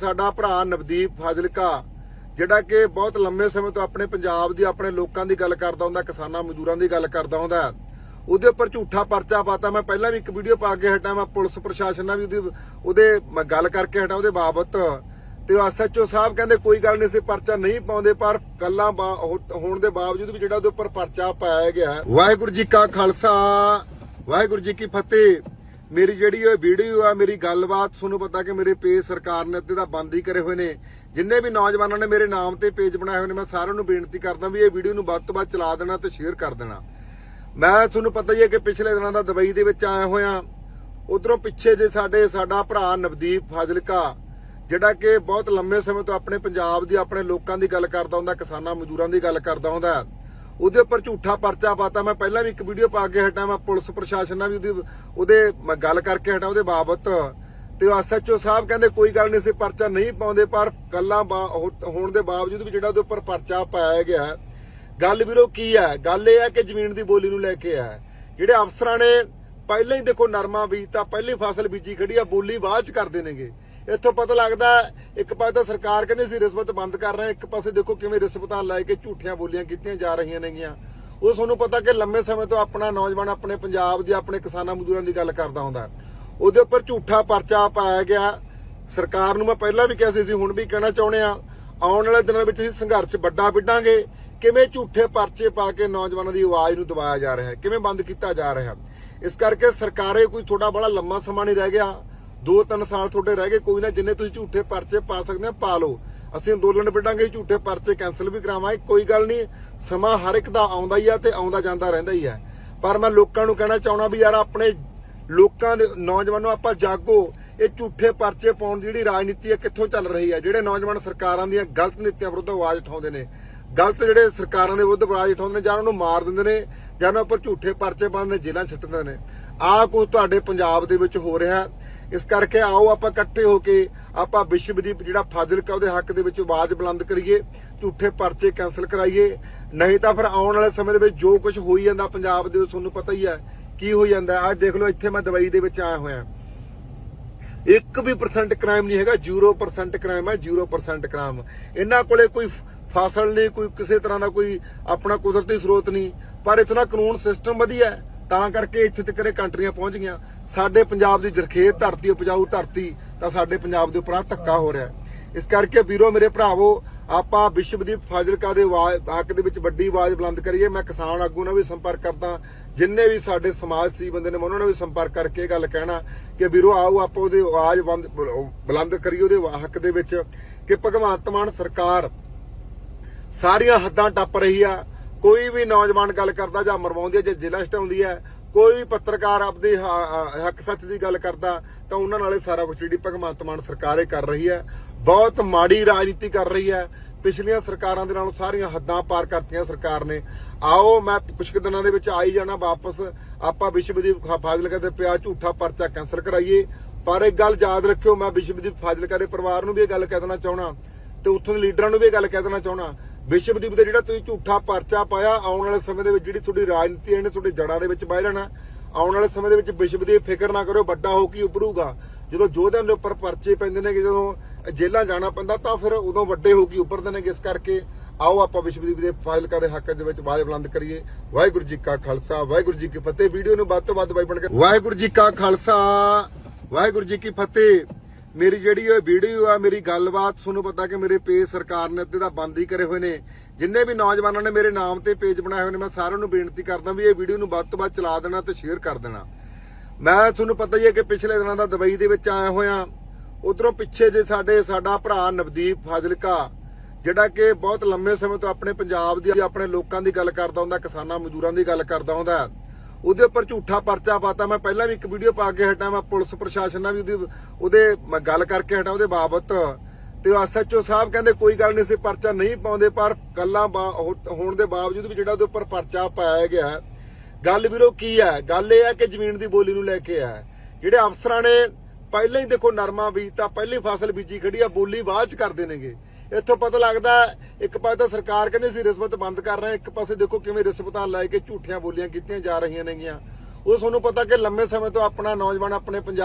ਸਾਡਾ ਭਰਾ ਨਵਦੀਪ ਫਾਜ਼ਿਲਕਾ, ਜਿਹੜਾ ਕਿ ਬਹੁਤ ਲੰਮੇ ਸਮੇਂ ਤੋਂ ਆਪਣੇ ਪੰਜਾਬ ਦੀ, ਆਪਣੇ ਲੋਕਾਂ ਦੀ ਗੱਲ ਕਰਦਾ ਹੁੰਦਾ, ਕਿਸਾਨਾਂ ਮਜ਼ਦੂਰਾਂ ਦੀ ਗੱਲ ਕਰਦਾ ਹੁੰਦਾ। ਉਹਦੇ ਉੱਪਰ ਝੂਠਾ ਪਰਚਾ ਪਾਤਾ। ਮੈਂ ਪਹਿਲਾਂ ਵੀ ਇੱਕ ਵੀਡੀਓ ਪਾ ਕੇ ਹਟਾ, ਮੈਂ ਪੁਲਿਸ ਪ੍ਰਸ਼ਾਸਨ ਨਾਲ ਵੀ ਉਹਦੀ, ਉਹਦੇ ਮੈਂ ਗੱਲ ਕਰਕੇ ਹਟਾ ਉਹਦੇ ਬਾਬਤ। ਤੇ ਉਹ ਐਸਐਚਓ ਸਾਹਿਬ ਕਹਿੰਦੇ, ਕੋਈ ਗੱਲ ਨਹੀਂ ਸੀ ਪਰਚਾ ਨਹੀਂ ਪਾਉਂਦੇ, ਪਰ ਗੱਲਾਂ ਹੋਣ ਦੇ ਬਾਵਜੂਦ ਵੀ ਜਿਹੜਾ ਉਹਦੇ ਉੱਪਰ ਪਰਚਾ ਪਾਇਆ ਗਿਆ ਵਾਹਿਗੁਰੂ ਜੀ ਕਾ ਖਾਲਸਾ, ਵਾਹਿਗੁਰੂ ਜੀ ਕੀ ਫਤਿਹ। ਮੇਰੀ ਜਿਹੜੀ ਉਹ ਵੀਡੀਓ ਆ, ਮੇਰੀ ਗੱਲਬਾਤ, ਤੁਹਾਨੂੰ ਪਤਾ ਕਿ ਮੇਰੇ ਪੇਜ ਸਰਕਾਰ ਨੇ ਅੱਧੇ ਦਾ ਬੰਦ ਹੀ ਕਰੇ ਹੋਏ ਨੇ। ਜਿੰਨੇ ਵੀ ਨੌਜਵਾਨਾਂ ਨੇ ਮੇਰੇ ਨਾਮ ਤੇ ਪੇਜ ਬਣਾਏ ਹੋਏ ਨੇ, ਮੈਂ ਸਾਰਿਆਂ ਨੂੰ ਬੇਨਤੀ ਕਰਦਾ ਵੀ ਇਹ ਵੀਡੀਓ ਨੂੰ ਵੱਧ ਤੋਂ ਵੱਧ ਚਲਾ ਦੇਣਾ ਤੇ ਸ਼ੇਅਰ ਕਰ ਦੇਣਾ। ਮੈਂ ਤੁਹਾਨੂੰ ਪਤਾ ਹੀ ਹੈ ਕਿ ਪਿਛਲੇ ਦਿਨਾਂ ਦਾ ਦੁਬਈ ਦੇ ਵਿੱਚ ਆਇਆ ਹੋਇਆ, ਉਧਰੋਂ ਪਿੱਛੇ ਜੇ ਸਾਡੇ, ਸਾਡਾ ਭਰਾ ਨਵਦੀਪ ਫਾਜ਼ਿਲਕਾ, ਜਿਹੜਾ ਕਿ ਬਹੁਤ ਲੰਮੇ ਸਮੇਂ ਤੋਂ ਆਪਣੇ ਪੰਜਾਬ ਦੀ, ਆਪਣੇ ਲੋਕਾਂ ਦੀ ਗੱਲ ਕਰਦਾ ਹੁੰਦਾ, ਕਿਸਾਨਾਂ ਮਜ਼ਦੂਰਾਂ ਦੀ ਗੱਲ ਕਰਦਾ ਹੁੰਦਾ। ਉਹਦੇ ਉੱਪਰ ਝੂਠਾ ਪਰਚਾ ਪਾਤਾ। ਮੈਂ ਪਹਿਲਾਂ ਵੀ ਇੱਕ ਵੀਡੀਓ ਪਾ ਕੇ ਹਟਾ, ਮੈਂ ਪੁਲਿਸ ਪ੍ਰਸ਼ਾਸਨ ਨਾਲ ਵੀ ਉਹਦੀ ਉਹਦੇ ਮੈਂ ਗੱਲ ਕਰਕੇ ਹਟਾ ਉਹਦੇ ਬਾਬਤ। ਤੇ ਐਸਐਚਓ ਸਾਹਿਬ ਕਹਿੰਦੇ, ਕੋਈ ਗੱਲ ਨਹੀਂ ਸੀ ਪਰਚਾ ਨਹੀਂ ਪਾਉਂਦੇ, ਪਰ ਗੱਲਾਂ ਬਾ- ਹੋਣ ਦੇ ਬਾਵਜੂਦ ਵੀ ਜਿਹੜਾ ਉਹਦੇ ਉੱਪਰ ਪਰਚਾ ਪਾਇਆ ਗਿਆ ਗੱਲ ਵੀਰੋ ਕੀ ਹੈ? ਗੱਲ ਇਹ ਹੈ ਕਿ ਜ਼ਮੀਨ ਦੀ ਬੋਲੀ ਨੂੰ ਲੈ ਕੇ ਹੈ। ਜਿਹੜੇ ਅਫਸਰਾਂ ਨੇ ਪਹਿਲਾਂ ਹੀ ਦੇਖੋ ਨਰਮਾ ਬੀਜਤਾ, ਪਹਿਲੀ ਫਸਲ ਬੀਜੀ ਖੜੀ ਆ, ਬੋਲੀ ਬਾਅਦ ਚ ਕਰਦੇ ਨੇਗੇ। ਇੱਥੋਂ ਪਤਾ ਲੱਗਦਾ ਇੱਕ ਪਾਸੇ ਤਾਂ ਸਰਕਾਰ ਕਹਿੰਦੀ ਸੀ ਰਿਸ਼ਵਤ ਬੰਦ ਕਰ ਰਹੇ, ਇੱਕ ਪਾਸੇ ਦੇਖੋ ਕਿਵੇਂ ਰਿਸ਼ਵਤਾਂ ਲੈ ਕੇ ਝੂਠੀਆਂ ਬੋਲੀਆਂ ਕੀਤੀਆਂ ਜਾ ਰਹੀਆਂ ਨੇਗੀਆਂ। ਉਹ ਤੁਹਾਨੂੰ ਪਤਾ ਕਿ ਲੰਮੇ ਸਮੇਂ ਤੋਂ ਆਪਣਾ ਨੌਜਵਾਨ, ਆਪਣੇ ਪੰਜਾਬ ਦੀ, ਆਪਣੇ ਕਿਸਾਨਾਂ ਮਜ਼ਦੂਰਾਂ ਦੀ ਗੱਲ ਕਰਦਾ ਹੁੰਦਾ। ਉਹਦੇ ਉੱਪਰ ਝੂਠਾ ਪਰਚਾ ਪਾਇਆ ਗਿਆ। ਸਰਕਾਰ ਨੂੰ ਮੈਂ ਪਹਿਲਾਂ ਵੀ ਕਿਹਾ ਸੀ, ਅਸੀਂ ਹੁਣ ਵੀ ਕਹਿਣਾ ਚਾਹੁੰਦੇ ਆ ਆਉਣ ਵਾਲੇ ਦਿਨਾਂ ਵਿੱਚ ਅਸੀਂ ਸੰਘਰਸ਼ ਵੱਡਾ ਵਿੱਢਾਂਗੇ। ਕਿਵੇਂ ਝੂਠੇ ਪਰਚੇ ਪਾ ਕੇ ਨੌਜਵਾਨਾਂ ਦੀ ਆਵਾਜ਼ ਨੂੰ ਦਬਾਇਆ ਜਾ ਰਿਹਾ ਹੈ, ਕਿਵੇਂ ਬੰਦ ਕੀਤਾ ਜਾ ਰਿਹਾ ਇਸ ਕਰਕੇ ਸਰਕਾਰੇ ਕੋਈ ਥੋੜਾ ਬੜਾ ਲੰਮਾ ਸਮਾਂ ਨਹੀਂ ਰਹਿ ਗਿਆ। ਦੋ ਤਿੰਨ ਸਾਲ ਤੁਹਾਡੇ ਰਹਿ ਗਏ, ਕੋਈ ਨਾ ਜਿੰਨੇ ਤੁਸੀਂ ਝੂਠੇ ਪਰਚੇ ਪਾ ਸਕਦੇ ਹੋ, ਪਾ ਲਓ। ਅਸੀਂ ਅੰਦੋਲਨ ਵਿੱਢਾਂਗੇ, ਝੂਠੇ ਪਰਚੇ ਕੈਨਸਲ ਵੀ ਕਰਾਵਾਂਗੇ, ਕੋਈ ਗੱਲ ਨਹੀਂ, ਸਮਾਂ ਹਰ ਇੱਕ ਦਾ ਆਉਂਦਾ ਹੀ ਆ ਤੇ ਆਉਂਦਾ ਜਾਂਦਾ ਰਹਿੰਦਾ ਹੀ ਹੈ ਪਰ ਮੈਂ ਲੋਕਾਂ ਨੂੰ ਕਹਿਣਾ ਚਾਹਣਾ ਵੀ ਯਾਰ ਆਪਣੇ ਲੋਕਾਂ ਦੇ, ਨੌਜਵਾਨੋ ਆਪਾਂ ਜਾਗੋ, ਇਹ ਝੂਠੇ ਪਰਚੇ ਪਾਉਣ ਦੀ ਜਿਹੜੀ ਰਾਜਨੀਤੀ ਹੈ ਕਿੱਥੋਂ ਚੱਲ ਰਹੀ ਹੈ ਜਿਹੜੇ ਨੌਜਵਾਨ ਸਰਕਾਰਾਂ ਦੀਆਂ ਗਲਤ ਨੀਤੀਆਂ ਵਿਰੁੱਧ ਆਵਾਜ਼ ਉਠਾਉਂਦੇ ਨੇ, ਗਲਤ ਜਿਹੜੇ ਸਰਕਾਰਾਂ ਦੇ ਵਿਰੁੱਧ ਆਵਾਜ਼ ਉਠਾਉਂਦੇ ਨੇ ਜਾਂ ਉਹਨਾਂ ਨੂੰ ਮਾਰ ਦਿੰਦੇ ਨੇ, ਜਾਂ ਉਹਨਾਂ ਉੱਪਰ ਝੂਠੇ ਪਰਚੇ ਪਾਉਂਦੇ ਨੇ, ਜੇਲ੍ਹਾਂ 'ਚ ਸਿੱਟਦੇ ਨੇ। ਆਹ ਕੁਝ ਤੁਹਾਡੇ ਪੰਜਾਬ ਦੇ ਵਿੱਚ ਹੋ ਰਿਹਾ ਇਸ ਕਰਕੇ ਆਓ ਆਪਾਂ ਇਕੱਠੇ ਹੋ ਕੇ ਆਪਾਂ ਵਿਸ਼ਵਦੀਪ ਜਿਹੜਾ ਫਾਜ਼ਿਲਕਾ ਉਹਦੇ ਹੱਕ ਦੇ ਵਿੱਚ ਆਵਾਜ਼ ਬੁਲੰਦ ਕਰੀਏ, ਝੂਠੇ ਪਰਚੇ ਕੈਨਸਲ ਕਰਾਈਏ, ਨਹੀਂ ਤਾਂ ਫਿਰ ਆਉਣ ਵਾਲੇ ਸਮੇਂ ਦੇ ਵਿੱਚ ਜੋ ਕੁਝ ਹੋਈ ਜਾਂਦਾ ਪੰਜਾਬ ਦੇ ਵਿੱਚ ਤੁਹਾਨੂੰ ਪਤਾ ਹੀ ਹੈ ਕੀ ਹੋ ਜਾਂਦਾ ਅੱਜ ਦੇਖ ਲਓ, ਇੱਥੇ ਮੈਂ ਦਵਾਈ ਦੇ ਵਿੱਚ ਆਇਆ ਹੋਇਆ। ਇੱਕ ਵੀ ਪਰਸੈਂਟ ਕ੍ਰਾਈਮ ਨਹੀਂ ਹੈਗਾ 0% ਕ੍ਰਾਈਮ ਹੈ 0% ਕ੍ਰਾਈਮ ਇਹਨਾਂ ਕੋਲੇ ਕੋਈ ਫਸਲ ਨਹੀਂ, ਕੋਈ ਕਿਸੇ ਤਰ੍ਹਾਂ ਦਾ ਕੋਈ ਆਪਣਾ ਕੁਦਰਤੀ ਸਰੋਤ ਨਹੀਂ। ਪਰ ਇਥੋਂ ਦਾ ਕਾਨੂੰਨ ਸਿਸਟਮ ਵਧੀਆ ਹੈ। ਤਾਂ ਕਰਕੇ ਇੱਥੇ ਤੱਕ ਇਹ ਕੰਟਰੀਆਂ ਪਹੁੰਚ ਗਈਆਂ। ਸਾਡੇ ਪੰਜਾਬ ਦੀ ਜਰਖੇਤ ਧਰਤੀ ਉਪਜਾਊ ਧਰਤੀ, ਤਾਂ ਸਾਡੇ ਪੰਜਾਬ ਦੇ ਉੱਪਰ ਧੱਕਾ ਹੋ ਰਿਹਾ ਇਸ ਕਰਕੇ ਵੀਰੋ, ਮੇਰੇ ਭਰਾਵੋ, ਆਪਾਂ ਵਿਸ਼ਵਦੀਪ ਫਾਜ਼ਿਲਕਾ ਦੇ ਹੱਕ ਦੇ ਵਿੱਚ ਵੱਡੀ ਆਵਾਜ਼ ਬੁਲੰਦ ਕਰੀਏ। ਮੈਂ ਕਿਸਾਨ ਆਗੂ ਨਾਲ ਵੀ ਸੰਪਰਕ ਕਰਦਾ। ਜਿੰਨੇ ਵੀ ਸਾਡੇ ਸਮਾਜ ਸੀ ਬੰਦੇ ਨੇ ਉਹਨਾਂ ਨਾਲ ਵੀ ਸੰਪਰਕ ਕਰਕੇ ਇਹ ਗੱਲ ਕਹਿਣਾ ਕਿ ਵੀਰੋ, ਆਓ ਆਪਾਂ ਉਹਦੀ ਆਵਾਜ਼ ਬੰਦ- ਬੁਲੰਦ ਕਰੀਏ ਉਹਦੇ ਹੱਕ ਦੇ ਵਿੱਚ ਕਿ ਭਗਵੰਤ ਮਾਨ ਸਰਕਾਰ ਸਾਰੀਆਂ ਹੱਦਾਂ ਟੱਪ ਰਹੀ ਆ। ਕੋਈ ਵੀ ਨੌਜਵਾਨ ਗੱਲ ਕਰਦਾ ਜਾਂ ਮਰਵਾਉਂਦੀ ਹੈ, ਜਾਂ ਜ਼ਿਲ੍ਹਾ ਹਟਾਉਂਦੀ ਹੈ, ਕੋਈ ਵੀ ਪੱਤਰਕਾਰ ਆਪਦੇ ਹੱਕ ਸੱਚ ਦੀ ਗੱਲ ਕਰਦਾ, ਤਾਂ ਉਹਨਾਂ ਨਾਲੇ ਸਾਰਾ ਕੁਝ ਜਿਹੜੀ ਭਗਵੰਤ ਮਾਨ ਸਰਕਾਰ ਇਹ ਕਰ ਰਹੀ ਹੈ। ਬਹੁਤ ਮਾੜੀ ਰਾਜਨੀਤੀ ਕਰ ਰਹੀ ਹੈ। ਪਿਛਲੀਆਂ ਸਰਕਾਰਾਂ ਦੇ ਨਾਲੋਂ ਸਾਰੀਆਂ ਹੱਦਾਂ ਪਾਰ ਕਰਤੀਆਂ ਸਰਕਾਰ ਨੇ। ਆਓ, ਮੈਂ ਕੁਝ ਕੁ ਦਿਨਾਂ ਦੇ ਵਿੱਚ ਆਈ ਜਾਣਾ ਵਾਪਸ। ਆਪਾਂ ਵਿਸ਼ਵਦੀਪ ਫਾਜ਼ਿਲਕਾ ਦੇ ਪਿਆ ਝੂਠਾ ਪਰਚਾ ਕੈਨਸਲ ਕਰਾਈਏ। ਪਰ ਇੱਕ ਗੱਲ ਯਾਦ ਰੱਖਿਓ, ਮੈਂ ਵਿਸ਼ਵਦੀਪ ਫਾਜ਼ਿਲਕਾ ਦੇ ਪਰਿਵਾਰ ਨੂੰ ਵੀ ਇਹ ਗੱਲ ਕਹਿ ਦੇਣਾ ਚਾਹਣਾ ਤੇ ਉੱਥੋਂ ਦੇ ਲੀਡਰਾਂ ਨੂੰ ਵੀ ਇਹ ਗੱਲ ਕਹਿ ਦੇਣਾ ਚਾਹਣਾ ਵਿਸ਼ਵਦੀਪ ਦਾ ਜਿਹੜਾ ਤੁਸੀਂ ਝੂਠਾ ਪਰਚਾ ਪਾਇਆ, ਆਉਣ ਵਾਲੇ ਸਮੇਂ ਦੇ ਵਿੱਚ ਜਿਹੜੀ ਤੁਹਾਡੀ ਰਾਜਨੀਤੀ ਇਹਨੇ ਤੁਹਾਡੇ ਜੜਾਂ ਦੇ ਵਿੱਚ ਬਹਿ ਜਾਣਾ ਆਉਣ ਵਾਲੇ ਸਮੇਂ ਦੇ ਵਿੱਚ ਵਿਸ਼ਵਦੀਪ ਫਿਕਰ ਨਾ ਕਰੋ ਵੱਡਾ ਹੋ ਕੇ ਉੱਭਰੂਗਾ। ਜਦੋਂ ਯੋਧਿਆਂ ਦੇ ਉੱਪਰ ਪਰਚੇ ਪੈਂਦੇ ਨੇ ਕਿ ਜਦੋਂ ਜੇਲ੍ਹਾਂ ਜਾਣਾ ਪੈਂਦਾ, ਤਾਂ ਫਿਰ ਉਦੋਂ ਵੱਡੇ ਹੋ ਕੇ ਉੱਭਰਦੇ ਨੇ ਇਸ ਕਰਕੇ ਆਓ ਆਪਾਂ ਵਿਸ਼ਵਦੀਪ ਦੇ ਫਾਜ਼ਿਲਕਾ ਦੇ ਹੱਕ ਦੇ ਵਿੱਚ ਆਵਾਜ਼ ਬੁਲੰਦ ਕਰੀਏ। ਵਾਹਿਗੁਰੂ ਜੀ ਕਾ ਖਾਲਸਾ, ਵਾਹਿਗੁਰੂ ਜੀ ਕੀ ਫਤਿਹ। ਵੀਡੀਓ ਨੂੰ ਵੱਧ ਤੋਂ ਵੱਧ ਬਾਈ ਬਣ ਕੇ ਵਾਹਿਗੁਰੂ ਜੀ ਕਾ ਖਾਲਸਾ, ਵਾਹਿਗੁਰੂ ਜੀ ਕੀ ਫਤਿਹ। ਮੇਰੀ ਜਿਹੜੀ ਇਹ ਵੀਡੀਓ ਆ, ਮੇਰੀ ਗੱਲਬਾਤ, ਤੁਹਾਨੂੰ ਪਤਾ ਕਿ ਮੇਰੇ ਪੇਜ ਸਰਕਾਰ ਨੇ ਅੱਧੇ ਦਾ ਬੰਦ ਹੀ ਕਰੇ ਹੋਏ ਨੇ। ਜਿੰਨੇ ਵੀ ਨੌਜਵਾਨਾਂ ਨੇ ਮੇਰੇ ਨਾਮ ਤੇ ਪੇਜ ਬਣਾਏ ਹੋਏ ਨੇ, ਮੈਂ ਸਾਰਿਆਂ ਨੂੰ ਬੇਨਤੀ ਕਰਦਾ ਵੀ ਇਹ ਵੀਡੀਓ ਨੂੰ ਵੱਧ ਤੋਂ ਵੱਧ ਚਲਾ ਦੇਣਾ ਤੇ ਸ਼ੇਅਰ ਕਰ ਦੇਣਾ। ਮੈਂ ਤੁਹਾਨੂੰ ਪਤਾ ਹੀ ਹੈ ਕਿ ਪਿਛਲੇ ਦਿਨਾਂ ਦਾ ਦੁਬਈ ਦੇ ਵਿੱਚ ਆਇਆ ਹੋਇਆ, ਉਧਰੋਂ ਪਿੱਛੇ ਜੇ ਸਾਡੇ, ਸਾਡਾ ਭਰਾ ਨਵਦੀਪ ਫਾਜ਼ਿਲਕਾ, ਜਿਹੜਾ ਕਿ ਬਹੁਤ ਲੰਮੇ ਸਮੇਂ ਤੋਂ ਆਪਣੇ ਪੰਜਾਬ ਦੀ, ਆਪਣੇ ਲੋਕਾਂ ਦੀ ਗੱਲ ਕਰਦਾ ਹੁੰਦਾ, ਕਿਸਾਨਾਂ ਮਜ਼ਦੂਰਾਂ ਦੀ ਗੱਲ ਕਰਦਾ ਹੁੰਦਾ। ਉਹਦੇ ਉੱਪਰ ਝੂਠਾ ਪਰਚਾ ਪਾਤਾ। ਮੈਂ ਪਹਿਲਾਂ ਵੀ ਇੱਕ ਵੀਡੀਓ ਪਾ ਕੇ ਹਟਾ, ਮੈਂ ਪੁਲਿਸ ਪ੍ਰਸ਼ਾਸਨ ਨਾਲ ਵੀ ਉਹਦੀ ਉਹਦੇ ਮੈਂ ਗੱਲ ਕਰਕੇ ਹਟਾ ਉਹਦੇ ਬਾਬਤ। ਤੇ ਐਸਐਚਓ ਸਾਹਿਬ ਕਹਿੰਦੇ, ਕੋਈ ਗੱਲ ਨਹੀਂ ਸੀ ਪਰਚਾ ਨਹੀਂ ਪਾਉਂਦੇ, ਪਰ ਗੱਲਾਂ ਹੋਣ ਦੇ ਬਾਵਜੂਦ ਵੀ ਜਿਹੜਾ ਉਹਦੇ ਉੱਪਰ ਪਰਚਾ ਪਾਇਆ ਗਿਆ ਗੱਲ ਵੀਰੋ ਕੀ ਹੈ? ਗੱਲ ਇਹ ਹੈ ਕਿ ਜ਼ਮੀਨ ਦੀ ਬੋਲੀ ਨੂੰ ਲੈ ਕੇ ਹੈ। ਜਿਹੜੇ ਅਫਸਰਾਂ ਨੇ ਪਹਿਲਾਂ ਹੀ ਦੇਖੋ ਨਰਮਾ ਬੀਜਤਾ, ਪਹਿਲੀ ਫਸਲ ਬੀਜੀ ਖੜੀ ਆ, ਬੋਲੀ ਬਾਅਦ ਚ ਕਰਦੇ ਨੇਗੇ। ਇੱਥੋਂ ਪਤਾ ਲੱਗਦਾ ਇੱਕ ਪਾਸੇ ਤਾਂ ਸਰਕਾਰ ਕਹਿੰਦੇ ਸੀ ਰਿਸ਼ਵਤ ਬੰਦ ਕਰ ਰਹੇ ਇੱਕ ਪਾਸੇ ਦੇਖੋ ਕਿਵੇਂ ਰਿਸ਼ਵਤਾਂ ਲੈ ਕੇ ਝੂਠੀਆਂ ਬੋਲੀਆਂ ਕੀਤੀਆਂ ਜਾ ਰਹੀਆਂ ਨੇਗੀਆਂ। ਉਹ ਤੁਹਾਨੂੰ ਪਤਾ ਕਿ ਲੰਮੇ ਸਮੇਂ ਤੋਂ ਆਪਣਾ ਨੌਜਵਾਨ ਆਪਣੇ ਪੰਜਾਬ